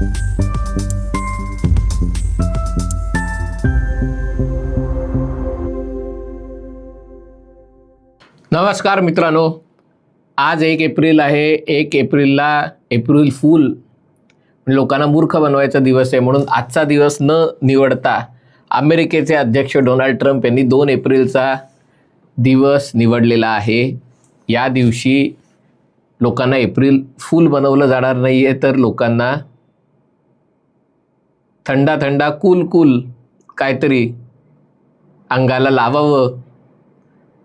नमस्कार मित्रांनो. आज एक एप्रिल आहे. एक एप्रिलला एप्रिल फूल लोकांना मूर्ख बनवायचा दिवस आहे. म्हणून आजचा दिवस न निवडता अमेरिकेचे अध्यक्ष डोनाल्ड ट्रम्प यांनी दोन एप्रिलचा दिवस निवडलेला आहे. या दिवशी लोकांना एप्रिल फूल बनवलं जाणार नाही आहे तर लोकांना थंडा थंडा कूल कूल काहीतरी अंगाला लावावं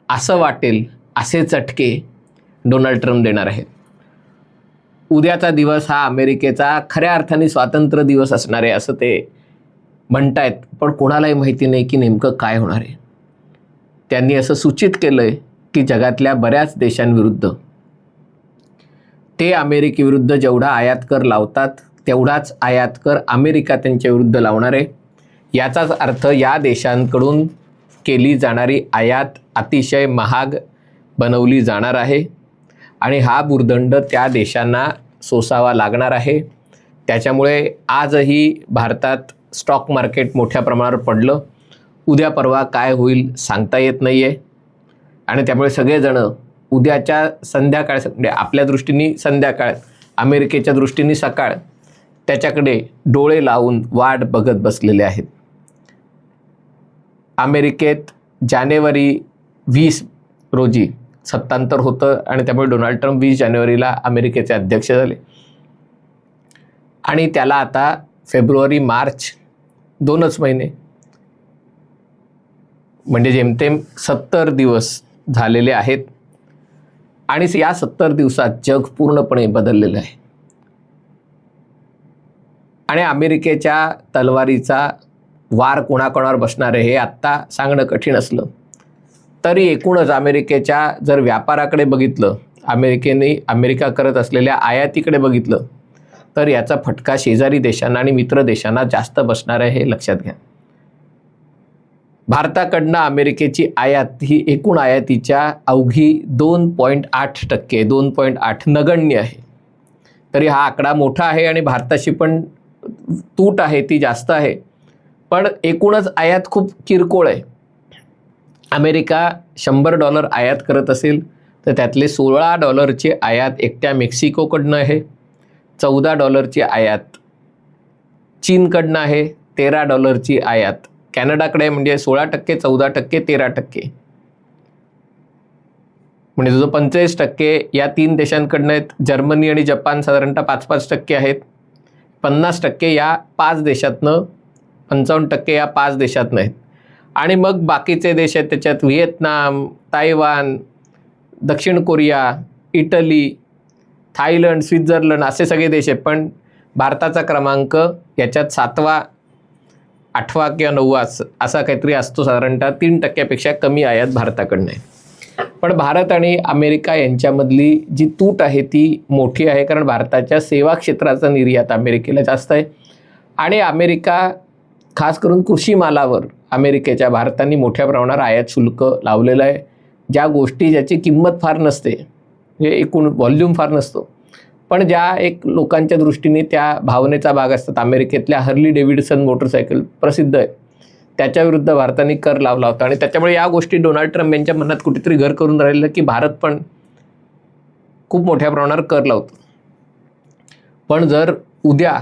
असं वाटेल असे चटके डोनाल्ड ट्रम्प देणार आहेत. उद्याचा दिवस हा अमेरिकेचा खऱ्या अर्थाने स्वातंत्र्य दिवस असणार आहे असं ते म्हणतायत पण कोणालाही माहिती नाही की नेमकं काय होणार आहे. त्यांनी असं सूचित केलं आहे की जगातल्या बऱ्याच देशांविरुद्ध. ते अमेरिकेविरुद्ध जेवढा आयात कर लावतात तेवढाच आयात कर अमेरिका त्यांच्या विरुद्ध लावणार आहे. याचाच अर्थ या देशांकडून केली जाणारी आयात अतिशय महाग बनवली जाणार आहे आणि हा भूर्दंड त्या देशांना सोसावा लागणार आहे. त्याच्यामुळे आजही भारतात स्टॉक मार्केट मोठ्या प्रमाणावर पडलं. उद्या परवा काय होईल सांगता येत नाही आहे आणि त्यामुळे सगळेजणं उद्याच्या संध्याकाळ म्हणजे आपल्या दृष्टीने संध्याकाळ अमेरिकेच्या दृष्टीने सकाळ त्याच्याकडे डोळे लावून वाट बघत बसलेले आहेत. अमेरिकेत जानेवारी वीस रोजी सत्तांतर होतं आणि त्यामुळे डोनाल्ड ट्रम्प वीस जानेवारीला अमेरिकेचे अध्यक्ष झाले. आणि त्याला आता फेब्रुवारी मार्च दोनच महिने. म्हणजे जेमतेम सत्तर दिवस झालेले आहेत. आणि या सत्तर दिवसात जग पूर्णपणे बदललेलं आहे. आणि अमेरिकेच्या तलवारीचा वार कोणाकोणावर बसणार आहे हे आत्ता सांगणं कठीण असलं. तरी एकूणच अमेरिकेच्या जर व्यापाराकडे बघितलं अमेरिकेने अमेरिका करत असलेल्या आयातीकडे बघितलं तर याचा फटका शेजारी देशांना आणि मित्र देशांना जास्त बसणार आहे हे लक्षात घ्या. भारताकडनं अमेरिकेची आयात ही एकूण आयातीच्या अवघी दोन पॉईंट आठ टक्के दोन पॉईंट आठ नगण्य आहे. तरी हा आकडा मोठा आहे आणि भारताशी पण तूट आहे ती जास्त आहे. पण एकूणच आयात खूप किरकोळ आहे. अमेरिका शंभर डॉलर आयात करत असेल तर त्यातले सोळा डॉलरची आयात एकट्या मेक्सिकोकडनं आहे चौदा डॉलरची आयात चीनकडनं आहे तेरा डॉलरची आयात कॅनडाकडे म्हणजे सोळा टक्के चौदा टक्के तेरा टक्के. म्हणजे जो पंचेचाळीस टक्के या तीन देशांकडनं आहेत जर्मनी आणि जपान साधारणतः पाच पाच टक्के आहेत. पन्नास टक्के या पाच देशातनं पंचावन्न टक्के या पाच देशातनं आहेत. आणि मग बाकीचे देश आहेत त्याच्यात व्हिएतनाम तायवान दक्षिण कोरिया इटली थायलंड स्वित्झर्लंड असे सगळे देश आहेत. पण भारताचा क्रमांक याच्यात सातवा आठवा किंवा नववा असा काहीतरी असतो साधारणतः. तीन टक्क्यापेक्षा कमी आयात भारताकडनं आहे. पण भारत आणि अमेरिका यांच्यामधली जी तूट आहे ती मोठी आहे कारण भारताच्या सेवा क्षेत्राचा निर्यात अमेरिकेला जास्त आहे. आणि अमेरिका खास करून कृषी मालावर अमेरिकेच्या भारताने मोठ्या प्रमाणावर आयात शुल्क लावलेलं आहे. ज्या गोष्टी ज्याची किंमत फार नसते म्हणजे एकूण व्हॉल्यूम फार नसतो. पण ज्या एक लोकांच्या दृष्टीने त्या भावनेचा भाग असतात अमेरिकेतल्या हर्ली डेव्हिडसन मोटरसायकल प्रसिद्ध आहे. त्याच्याविरुद्ध भारताने कर लावला होता. आणि त्याच्यामुळे या गोष्टी डोनाल्ड ट्रम्प यांच्या मनात कुठेतरी घर करून राहिलं की भारत पण खूप मोठ्या प्रमाणावर कर लावतो. पण जर उद्या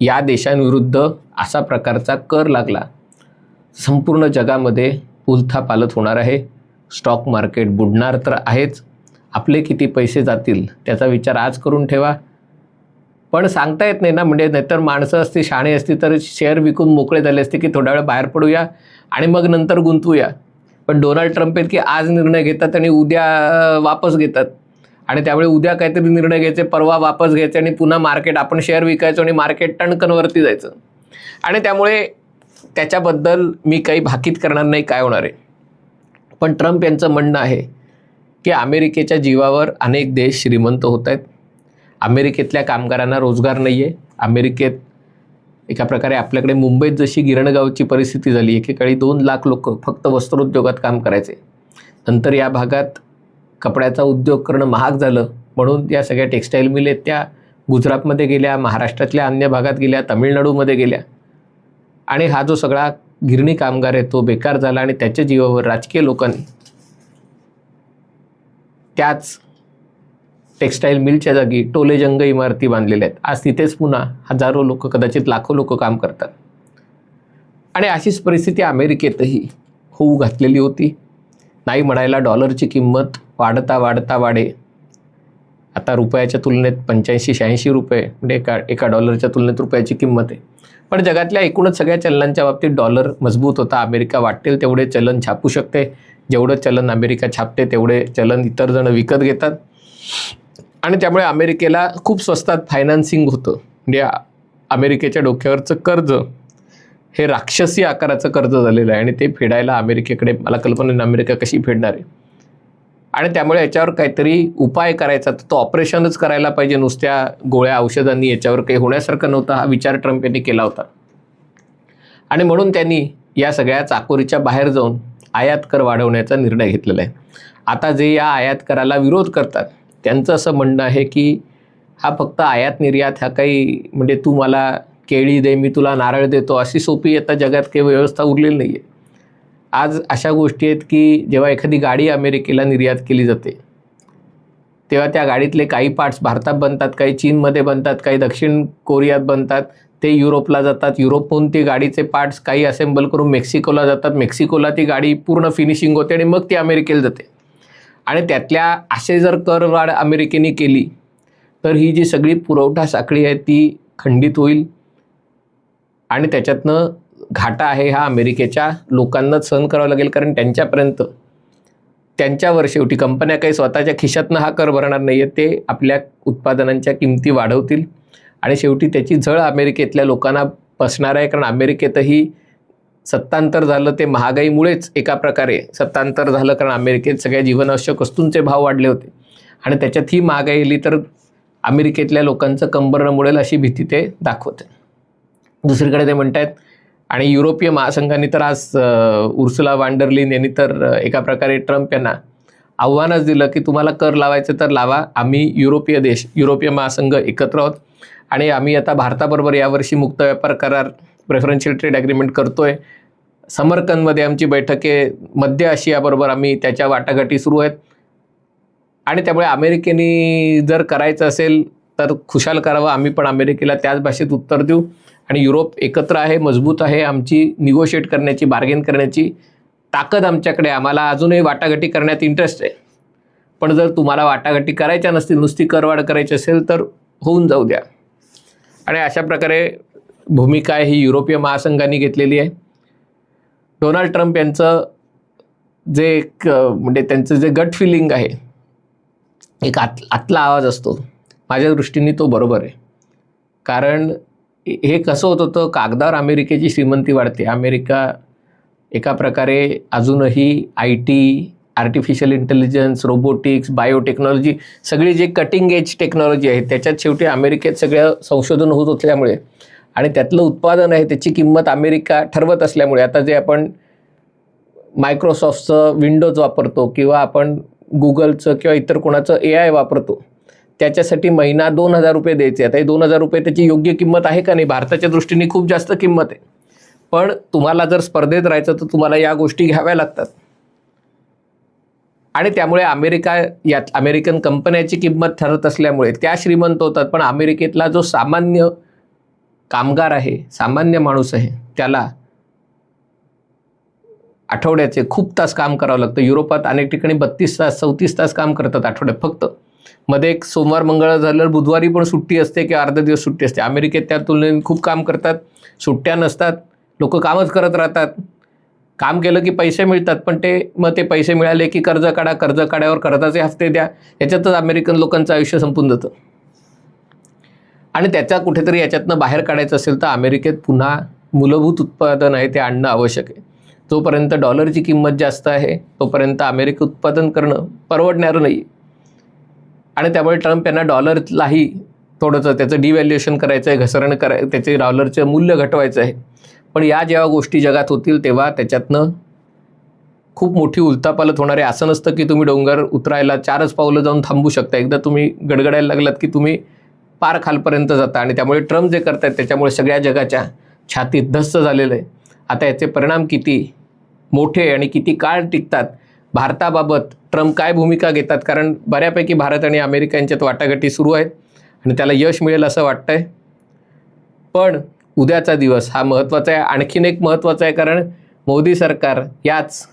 या देशांविरुद्ध असा प्रकारचा कर लागला संपूर्ण जगामध्ये उलथापालथ होणार आहे. स्टॉक मार्केट बुडणार तर आहेच. आपले किती पैसे जातील त्याचा विचार आज करून ठेवा. पण सांगता येत नाही ना म्हणजे नाहीतर माणसं असती शाणे असती तर शेअर विकून मोकळे झाले असते की थोड्या वेळ बाहेर पडूया आणि मग नंतर गुंतवूया पण डोनाल्ड ट्रम्प आहेत की आज निर्णय घेतात आणि उद्या वापस घेतात. आणि त्यामुळे उद्या काहीतरी निर्णय घ्यायचे परवा वापस घ्यायचे आणि पुन्हा मार्केट आपण शेअर विकायचो आणि मार्केट टणकनवरती जायचं. आणि त्यामुळे त्याच्याबद्दल मी काही भाकीत करणार नाही काय होणार आहे. पण ट्रम्प यांचं म्हणणं आहे की अमेरिकेच्या जीवावर अनेक देश श्रीमंत होत आहेत. अमेरिकेतल्या कामगारांना रोजगार नाही आहे अमेरिकेत एका प्रकारे आपल्याकडे मुंबईत जशी गिरणगावची परिस्थिती झाली एकेकाळी दोन लाख लोक फक्त वस्त्रोद्योगात काम करायचे. नंतर या भागात कपड्याचा उद्योग करणं महाग झालं. म्हणून या सगळ्या टेक्स्टाईल मिल आहेत त्या गुजरातमध्ये गेल्या महाराष्ट्रातल्या अन्य भागात गेल्या तमिळनाडूमध्ये गेल्या. आणि हा जो सगळा गिरणी कामगार आहे तो बेकार झाला आणि त्याच्या जीवावर राजकीय लोकांनी त्याच टेक्स्टाईल मिलच्या जागी टोलेजंग इमारती बांधलेल्या आहेत. आज तिथेच पुन्हा हजारो लोक कदाचित लाखो लोक काम करतात. आणि अशीच परिस्थिती अमेरिकेतही होऊ घातलेली होती. नाही म्हणायला डॉलरची किंमत वाढता वाढता वाढे. आता रुपयाच्या तुलनेत पंच्याऐंशी शहाऐंशी रुपये म्हणजे एका एका डॉलरच्या तुलनेत रुपयाची किंमत आहे. पण जगातल्या एकूणच सगळ्या चलनांच्या बाबतीत डॉलर मजबूत होता. अमेरिका वाटेल तेवढे चलन छापू शकते. जेवढं चलन अमेरिका छापते तेवढे चलन इतर जण विकत घेतात. आणि त्यामुळे अमेरिकेला खूप स्वस्तात फायनान्सिंग होतं. म्हणजे अमेरिकेच्या डोक्यावरचं कर्ज हे राक्षसी आकाराचं कर्ज झालेलं आहे आणि ते फेडायला अमेरिकेकडे मला कल्पना नाही अमेरिका कशी फेडणार आहे. आणि त्यामुळे याच्यावर काहीतरी उपाय करायचा तर तो ऑपरेशनच करायला पाहिजे. नुसत्या गोळ्या औषधांनी याच्यावर काही होण्यासारखं नव्हतं हा विचार ट्रम्प यांनी केला होता. आणि म्हणून त्यांनी या सगळ्या चाकोरीच्या बाहेर जाऊन आयात कर वाढवण्याचा निर्णय घेतलेला आहे. आता जे या आयात कराला विरोध करतात त्यांचं असं म्हणणं आहे की हा फक्त आयात निर्यात हा काही म्हणजे तू मला केळी दे मी तुला नारळ देतो अशी सोपी आता जगात काही व्यवस्था उरलेली नाही आहे आज अशा गोष्टी आहेत की जेव्हा एखादी गाडी अमेरिकेला निर्यात केली जाते तेव्हा त्या गाडीतले काही पार्ट्स भारतात बनतात काही चीनमध्ये बनतात काही दक्षिण कोरियात बनतात ते युरोपला जातात. युरोपहून ती गाडीचे पार्ट्स काही असेंबल करून मेक्सिकोला जातात. मेक्सिकोला ती गाडी पूर्ण फिनिशिंग होते आणि मग ती अमेरिकेला जाते. आणि त्यातल्या असे जर करवाढ अमेरिकेने केली तर ही जी सगळी पुरवठा साखळी आहे ती खंडित होईल. आणि त्याच्यातनं घाटा आहे हा अमेरिकेच्या लोकांनाच सहन करावा लागेल कारण त्यांच्यापर्यंत त्यांच्यावर शेवटी कंपन्या काही स्वतःच्या खिशातनं हा कर भरणार नाही आहे ते आपल्या उत्पादनांच्या किमती वाढवतील. आणि शेवटी त्याची झळ अमेरिकेतल्या लोकांना बसणार आहे कारण अमेरिकेतही सत्तांतर झालं ते महागाईमुळेच एका प्रकारे सत्तांतर झालं कारण अमेरिकेत सगळ्या जीवनावश्यक वस्तूंचे भाव वाढले होते. आणि त्याच्यात ही महागाई आली तर अमेरिकेतल्या लोकांचं कंबरणं मुळेल अशी भीती ते दाखवते. दुसरीकडे ते म्हणत आहेत आणि युरोपीय महासंघाने तर आज उर्सुला वांडरलिन यांनी तर एका प्रकारे ट्रम्प यांना आव्हानच दिलं की तुम्हाला कर लावायचं तर लावा आम्ही युरोपीय देश युरोपीय महासंघ एकत्र आहोत आणि आम्ही आता भारताबरोबर यावर्षी मुक्त व्यापार करार प्रेफरन्शियल ट्रेड ॲग्रीमेंट करतो आहे समरकंदमध्ये आमची बैठके मध्य आशियाबरोबर आम्ही त्याच्या वाटाघाटी सुरू आहेत. आणि त्यामुळे अमेरिकेने जर करायचं असेल तर खुशाल करावं. आम्ही पण अमेरिकेला त्याच भाषेत उत्तर देऊ. आणि युरोप एकत्र आहे मजबूत आहे. आमची निगोशिएट करण्याची बार्गेन करण्याची ताकद आमच्याकडे आम्हाला अजूनही वाटाघाटी करण्यात इंटरेस्ट आहे. पण जर तुम्हाला वाटाघाटी करायच्या नसतील नुसती करवाढ करायची असेल तर होऊन जाऊ द्या. आणि अशा प्रकारे भूमिका ही युरोपीय महासंघाने घेतलेली आहे. डोनाल्ड ट्रम्प यांचं जे एक म्हणजे त्यांचं जे गट फिलिंग आहे एक आत आतला आवाज असतो. माझ्या दृष्टीने तो बरोबर आहे. कारण हे कसं होत होतं कागदावर अमेरिकेची श्रीमंती वाढते. अमेरिका एका प्रकारे अजूनही I T artificial intelligence robotics biotechnology सगळी जे कटिंग एज टेक्नॉलॉजी आहे त्याच्यात शेवटी अमेरिकेत सगळं संशोधन होत असल्यामुळे आणि त्यातलं उत्पादन आहे त्याची किंमत अमेरिका ठरवत असल्यामुळे आता जे आपण मायक्रोसॉफ्टचं विंडोज वापरतो किंवा आपण गुगलचं किंवा इतर कोणाचं ए आय वापरतो त्याच्यासाठी महिना दोन हजार रुपये द्यायचे. आता हे दोन हजार रुपये त्याची योग्य किंमत आहे का नाही? भारताच्या दृष्टीने खूप जास्त किंमत आहे. पण तुम्हाला जर स्पर्धेत राहायचं तर तुम्हाला या गोष्टी घ्याव्या लागतात. आणि त्यामुळे अमेरिका यात अमेरिकन कंपन्याची किंमत ठरत असल्यामुळे त्या श्रीमंत होतात पण अमेरिकेतला जो सामान्य कामगार आहे सामान्य माणूस आहे त्याला आठवड्याचे खूप तास काम करावं लागतं. युरोपात अनेक ठिकाणी बत्तीस तास चौतीस तास काम करतात आठवड्यात फक्त. मध्ये एक सोमवार मंगळवार झाल्यावर बुधवारी पण सुट्टी असते किंवा अर्धा दिवस सुट्टी असते. अमेरिकेत त्या तुलनेने खूप काम करतात सुट्ट्या नसतात लोक कामच करत राहतात. काम केलं की पैसे मिळतात पण ते मग ते पैसे मिळाले की कर्ज काढा कर्ज काढ्यावर कर्जाचे हफ्ते द्या. याच्यातच अमेरिकन लोकांचं आयुष्य संपून जातं. आणि त्याचा कुठेतरी याच्यातनं बाहेर काढायचं असेल तर अमेरिकेत पुन्हा मूलभूत उत्पादन आहे ते आणणं आवश्यक आहे. जोपर्यंत डॉलरची किंमत जास्त आहे तोपर्यंत अमेरिका उत्पादन करणं परवडणारं नाही. आणि त्यामुळे ट्रम्प यांना डॉलरलाही थोडंसं त्याचं डिव्हॅल्युएशन करायचं आहे घसरण कराय त्याचे डॉलरचं मूल्य घटवायचं आहे. पण या जेव्हा गोष्टी जगात होतील तेव्हा त्याच्यातनं खूप मोठी उलथापालत होणारे असं नसतं की तुम्ही डोंगर उतरायला चारच पावलं जाऊन थांबू शकता. एकदा तुम्ही गडगडायला लागलात की तुम्ही पार खालपर्यंत जातं आणि त्यामुळे ट्रम्प जे करत आहेत त्याच्यामुळे सगळ्या जगाच्या छातीत धस्त झालेलं आहे. आता याचे परिणाम किती मोठे आणि किती काळ टिकतात? भारताबाबत ट्रम्प काय भूमिका घेतात? कारण बऱ्यापैकी भारत आणि अमेरिका यांच्यात वाटाघाटी सुरू आहेत आणि त्याला यश मिळेल असं वाटतंय. पण उद्याचा दिवस हा महत्त्वाचा आहे. आणखीन एक महत्त्वाचा आहे कारण मोदी सरकार याच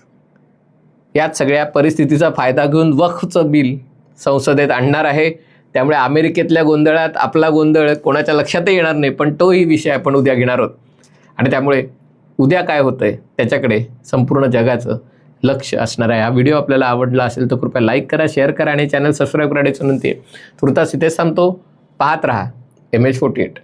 याच सगळ्या परिस्थितीचा फायदा घेऊन वक्फचं बिल संसदेत आणणार आहे. त्यामुळे अमेरिकेतल्या गोंधळात आपला गोंधळ कोणाच्या लक्षातही येणार नाही पण तोही विषय आपण उद्या घेणार आहोत. आणि त्यामुळे उद्या काय होतं आहे त्याच्याकडे संपूर्ण जगाचं लक्ष असणार आहे. हा व्हिडिओ आपल्याला आवडला असेल तर कृपया लाईक करा शेअर करा आणि चॅनल सबस्क्राईब करण्याची विनंती आहे. तुर्तास इथेच थांबतो पाहत राहा एम एच फोर्टी एट.